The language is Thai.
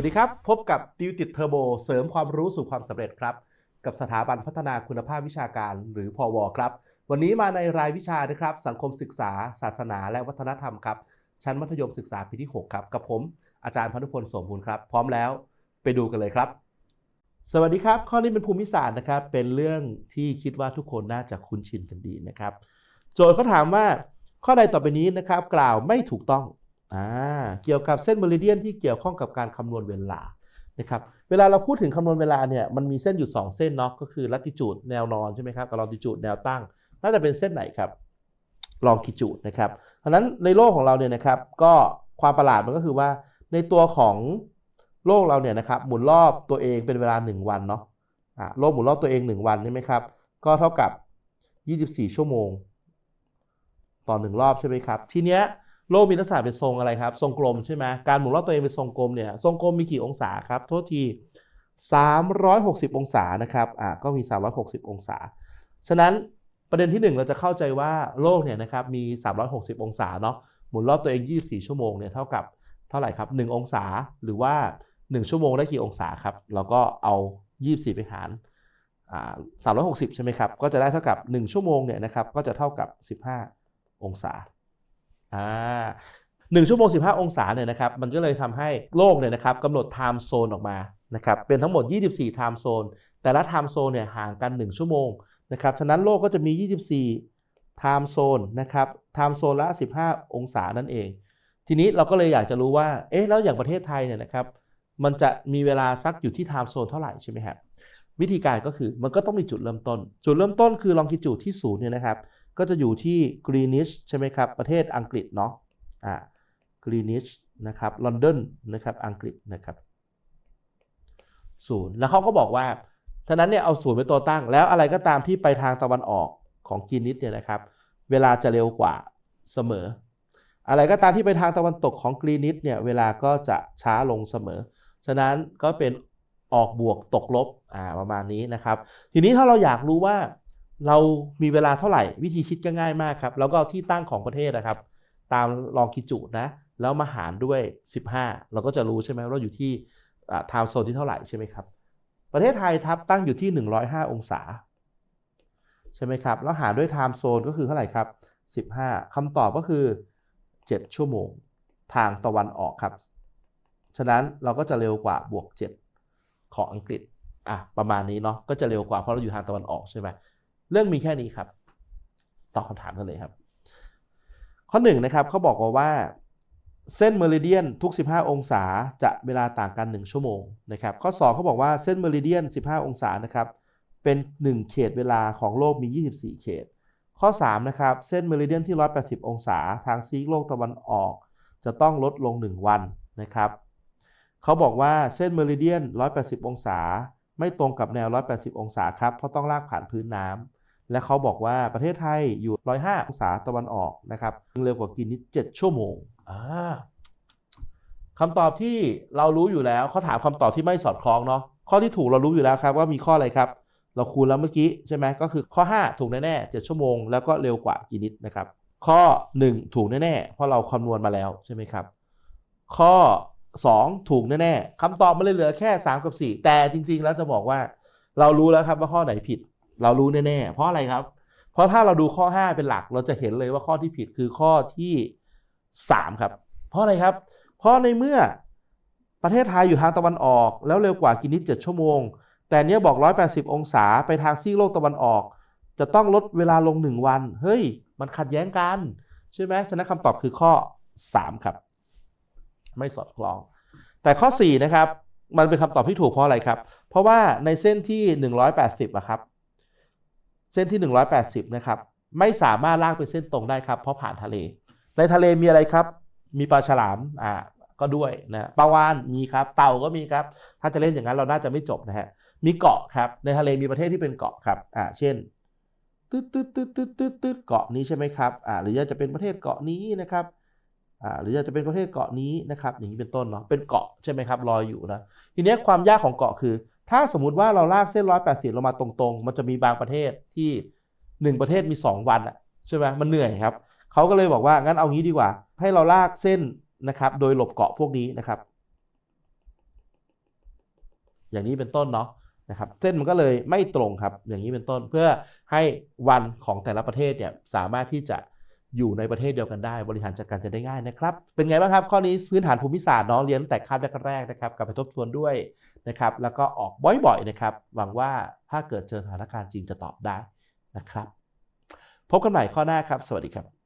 วัสดีครับ พบกับติวติดเทอร์โบเสริมความรู้สู่ความสำเร็จครับ กับสถาบันพัฒนาคุณภาพวิชาการหรือพอวครับ วันนี้มาในรายวิชานะครับ สังคมศึกษา ศาสนา และวัฒนธรรมครับ ชั้นมัธยมศึกษาปีที่ 6 ครับ กับผม อาจารย์พนุพลสมบูรณ์ครับ พร้อมแล้วไปดูกันเลยครับ สวัสดีครับ ข้อนี้เป็นภูมิศาสตร์นะครับ เป็นเรื่องที่คิดว่าทุกคนน่าจะคุ้นชินกันดีนะครับ โจทย์เขาถามว่า ข้อใดต่อไปนี้นะครับ กล่าวไม่ถูกต้อง อ่าเกี่ยวกับเส้นเมริเดียนที่เกี่ยวข้องกับการคำนวณเวลานะครับเวลาเราพูดถึงคำนวณเวลาเนี่ยมันมีเส้นอยู่ 2 เส้นเนาะก็คือลัติจูดแนวนอนใช่ไหมครับกับลองติจูดแนวตั้ง น่าจะเป็นเส้นไหนครับลองกิจูดนะครับเพราะฉะนั้นในโลกของเราเนี่ยนะครับก็ความประหลาดมันก็คือว่าในตัวของโลกเราเนี่ยนะครับหมุนรอบตัวเองเป็นเวลา 1 วันเนาะอ่าโลกหมุนรอบตัวเอง 1 วันใช่ไหมครับก็เท่ากับ 24 ชั่วโมง ต่อหนึ่งรอบใช่ไหมครับทีเนี้ย โลกมีลักษณะเป็นทรงอะไรครับ ทรงกลมใช่ไหมการหมุนรอบตัวเองเป็นทรงกลมเนี่ยทรงกลมมีกี่องศาครับโทษที 360 องศานะครับอ่าก็มี 360 องศา ฉะนั้นประเด็นที่ 1 เราจะเข้าใจว่าโลกเนี่ยนะครับมี 360 องศาเนาะหมุนรอบตัวเอง 24 ชั่วโมงเนี่ยเท่ากับเท่าไหร่ครับ 1 องศาหรือว่า 1 ชั่วโมงได้กี่องศาครับเราก็เอา 24 ไปหารอ่า360 ใช่ไหมครับ ก็จะได้เท่ากับ 1 ชั่วโมงเนี่ยนะครับก็จะเท่ากับ 15 องศา อ่าหนึ่งชั่วโมง 15 องศาเนี่ยนะครับมันก็เลยทำให้โลกเนี่ยนะครับกำหนดไทม์โซนออกมานะครับเป็นทั้งหมด 24ไทม์โซนแต่ละไทม์โซนเนี่ยห่างกัน 1 ชั่วโมงนะครับฉะนั้นโลกก็จะมี 24ไทม์โซนนะครับไทม์โซนละ 15 องศานั่นเอง ทีนี้เราก็เลยอยากจะรู้ว่าเอ๊ะแล้วอย่างประเทศไทยเนี่ยนะครับมันจะมีเวลาสักอยู่ที่ไทม์โซนเท่าไหร่ใช่ไหมครับวิธีการก็คือมันก็ต้องมีจุดเริ่มต้น จุดเริ่มต้นคือลองกิจูดที่ศูนย์เนี่ยนะครับ ก็จะอยู่ที่กรีนิชใช่ไหมครับ ประเทศอังกฤษเนาะอ่ากรีนิชนะครับลอนดอนนะครับอังกฤษนะครับศูนย์แล้วเขาก็บอกว่าท่านั้นเนี่ยเอาศูนย์เป็นตัวตั้ง แล้วอะไรก็ตามที่ไปทางตะวันออกของกรีนิชเนี่ยนะครับ เวลาจะเร็วกว่าเสมอ อะไรก็ตามที่ไปทางตะวันตกของกรีนิชเนี่ยเวลาก็จะช้าลงเสมอ ฉะนั้นก็เป็นออกบวกตกลบอ่าประมาณนี้นะครับ ทีนี้ถ้าเราอยากรู้ว่า เรามีเวลาเท่าไหร่ วิธีคิดก็ง่ายมากครับ แล้วก็ที่ตั้งของประเทศนะครับ ตามลองกิจูดนะ แล้วมาหารด้วย 15 เราก็จะรู้ใช่ไหมว่าอยู่ที่ไทม์โซนที่เท่าไหร่ใช่ไหมครับ ประเทศไทยทับตั้งอยู่ที่ 105 องศา ใช่ไหมครับ แล้วหารด้วยไทม์โซนก็คือเท่าไหร่ครับ 15คำตอบก็คือ 7 ชั่วโมงทางตะวันออกครับ ฉะนั้นเราก็จะเร็วกว่าบวก 7 ของอังกฤษอะประมาณนี้เนาะก็จะเร็วกว่าเพราะเราอยู่ทางตะวันออกใช่ไหม เรื่องมีแค่นี้ครับตอบคำถามกันเลยครับ ข้อ1นนะครับเขาบอกว่าเส้นเมริเดียนทุก 15 องศาจะเวลาต่างกัน 1 ชั่วโมงนะครับ ข้อ 2เขาบอกว่าเส้นเมริเดียน 15 องศานะครับ เป็น 1 เขตเวลาของโลกมี 24 เขต ข้อ 3 นะครับ เส้นเมริเดียนที่ 180 องศาทางซีกโลกตะวันออก จะต้องลดลง 1 วันนะครับเขาบอกว่าเส้นเมริเดียน 180 องศา ไม่ตรงกับแนว 180 องศาครับเพราะต้องลากผ่านพื้นน้ำ และเขาบอกว่าประเทศไทยอยู่ 105 องศาตะวันออกนะครับเร็วกว่ากินนิด7ชั่วโมงอ่าคำตอบที่เรารู้อยู่แล้วเขาถามคำตอบที่ไม่สอดคล้องเนาะข้อที่ถูกเรารู้อยู่แล้วครับว่ามีข้ออะไรครับ เราคูณแล้วเมื่อกี้ใช่ไหมก็คือข้อ 5 ถูกแน่ๆ7ชั่วโมงแล้วก็เร็วกว่ากินนิดนะครับ ข้อ 1 ถูกแน่ๆเพราะเราคำนวณมาแล้วใช่ไหมครับ ข้อ 2 ถูกแน่ๆคำตอบมันเลยเหลือแค่ 3 กับ 4 แต่จริง ๆ แล้วจะบอกว่า เรารู้แล้วครับว่าข้อไหนผิด เรารู้แน่ๆ เพราะอะไรครับ เพราะถ้าเราดูข้อ 5 เป็นหลักเราจะเห็นเลยว่าข้อที่ผิดคือข้อที่ 3 ครับ เพราะอะไรครับ เพราะในเมื่อประเทศไทยอยู่ทางตะวันออก แล้วเร็วกว่ากินนิด7ชั่วโมง แต่เนี้ยบอก 180 องศาไปทางซีกโลกตะวันออก จะต้องลดเวลาลง 1 วัน เฮ้ย มันขัดแย้งกัน ใช่ไหมฉะนั้นคำตอบคือข้อ 3 ครับ ไม่สอดคล้อง แต่ข้อ 4 นะครับ มันเป็นคำตอบที่ถูกเพราะอะไรครับ เพราะว่าในเส้นที่ 180อะครับ เส้นที่ 180 นะครับ ไม่สามารถลากเป็นเส้นตรงได้ครับ เพราะผ่านทะเล ในทะเลมีอะไรครับ มีปลาฉลามอ่าก็ด้วยนะปลาวานมีครับ เต่าก็มีครับ ถ้าจะเล่นอย่างนั้นเราน่าจะไม่จบนะฮะมีเกาะครับ ในทะเลมีประเทศที่เป็นเกาะครับอ่าเช่นตืดตืดตืดตืดตืดตืดเกาะนี้ใช่ไหมครับอ่าหรือจะเป็นประเทศเกาะนี้นะครับอ่าหรือจะเป็นประเทศเกาะนี้นะครับ อย่างนี้เป็นต้นเนาะเป็นเกาะใช่ไหมครับลอยอยู่นะทีนี้ความยากของเกาะคือ ถ้าสมมุติว่าเราลากเส้น180ลงมาตรงๆ มันจะมีบางประเทศที่1ประเทศมี 2 วันอะใช่ไหมมันเหนื่อยครับเขาก็เลยบอกว่างั้นเอางี้ดีกว่า ให้เราลากเส้นนะครับโดยหลบเกาะพวกนี้นะครับ อย่างนี้เป็นต้นเนาะนะครับเส้นมันก็เลยไม่ตรงครับอย่างนี้เป็นต้นเพื่อให้วันของแต่ละประเทศเนี่ยสามารถที่จะ อยู่ในประเทศเดียวกันได้ บริหารจัดการจะได้ง่ายนะครับ เป็นไงบ้างครับ ข้อนี้พื้นฐานภูมิศาสตร์เนาะเรียนแต่คาบแรกๆนะครับกลับไปทบทวนด้วยนะครับ แล้วก็ออกบ่อยๆนะครับ หวังว่าถ้าเกิดเจอสถานการณ์จริงจะตอบได้นะครับ พบกันใหม่ข้อหน้าครับ สวัสดีครับ